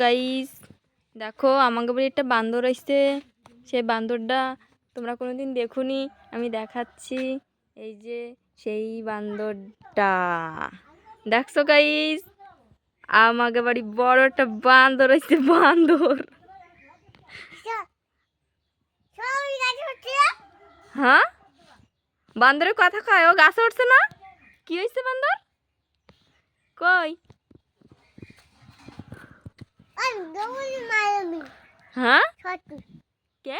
Guys দেখো আমাকে বাড়ি একটা বান্দর আসছে। সেই বান্দরটা তোমরা কোনোদিন দেখোনি, আমি দেখাচ্ছি। এই যে সেই বান্দরটা। দেখছ গাইস আমাকে বাড়ি বড় একটা বান্দর আসছে, বান্দর। হ্যাঁ? বান্দরের কথা কয়, ও গাছে উঠছে না? কি হয়েছে বান্দর? কই? হ্যাঁ? কে?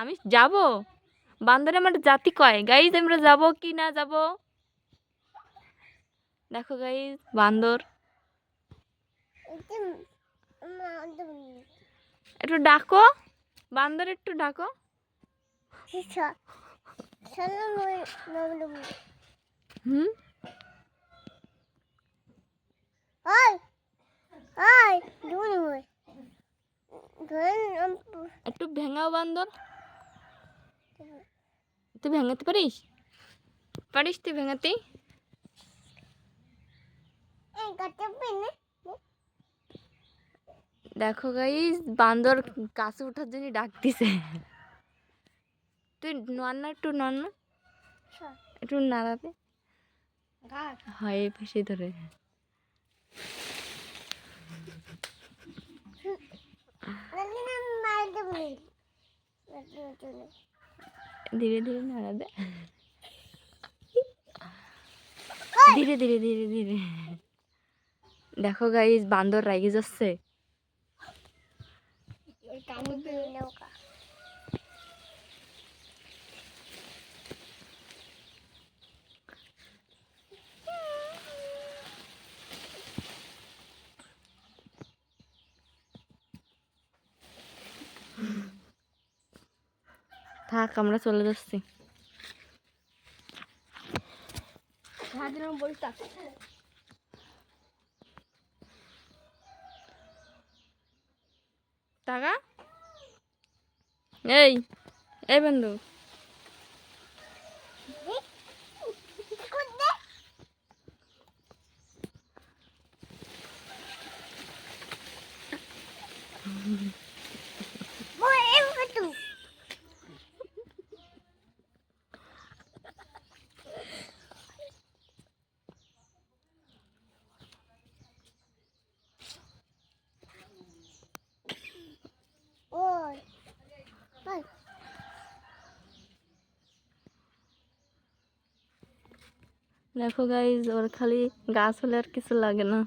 আমি যাব। বান্দরে আমার জাতি কয়? গাইজ আমরা যাব কি না যাব? দেখো গাইজ বান্দর। একটু ডাকো। বান্দর একটু ডাকো। হুম? একটু ভেঙাও বান্দর। তুই ভেঙাতে পারিস? পারিস তুই ভেঙাতে? দেখো গাইস বান্দর কাছে ওঠার জন্য ডাক দিছে। তুই নন না একটু নন না। একটু নাড়াবে হয় পাশে ধরে। ধীরে ধীরে নাড়াবে। ধীরে ধীরে ধীরে ধীরে। দেখো গাইজ বান্দর রাগে যাচ্ছে। থাক আমরা চলে যাচ্ছি। টাকা? এই এই বন্ধু। দেখো গাইজ ওর খালি গাছ হলে আর কিছু লাগে না